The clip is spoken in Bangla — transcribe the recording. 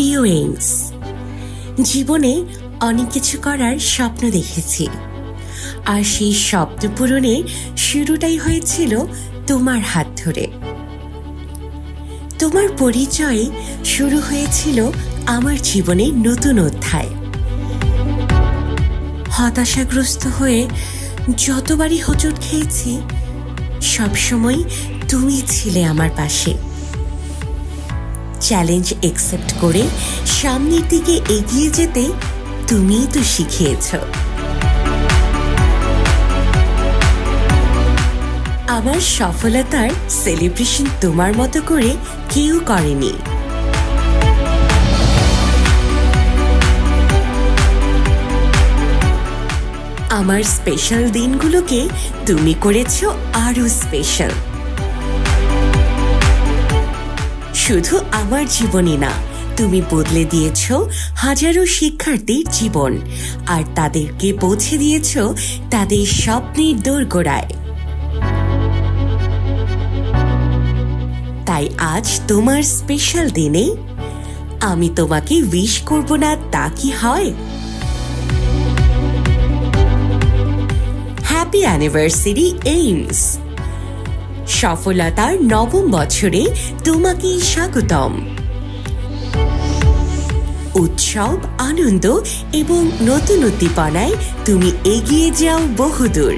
এইমস জীবনে অনেক কিছু করার স্বপ্ন দেখেছি। আর সেই স্বপ্ন পূরণে শুরুটাই হয়েছিল তোমার হাত ধরে। তোমার পরিচয়ে শুরু হয়েছিল আমার জীবনে নতুন অধ্যায়। হতাশাগ্রস্ত হয়ে যতবারই হোঁচট খেয়েছি, সবসময় তুমি ছিলে আমার পাশে। চ্যালেঞ্জ একসেপ্ট করে সামনের দিকে এগিয়ে যেতে তুমিই তো শিখিয়েছ। আমার সফলতার সেলিব্রেশন তোমার মতো করে কেউ করেনি। আমার স্পেশাল দিনগুলোকে তুমি করেছ আরও স্পেশাল শুধু আমার জীবনই না, তুমি বদলে দিয়েছ হাজারো শিক্ষার্থীর জীবন। আর তাদেরকে পৌঁছে দিয়েছ তাদের স্বপ্নের দোরগোড়ায়। তাই আজ তোমার স্পেশাল দিনে আমি তোমাকে উইশ করব না তা কি হয়? হ্যাপি অ্যানিভার্সারি এইমস সফলতার নবম বছরে তোমাকে স্বাগতম। উৎসব আনন্দ এবং নতুন উদ্দীপনায় তুমি এগিয়ে যাও বহুদূর।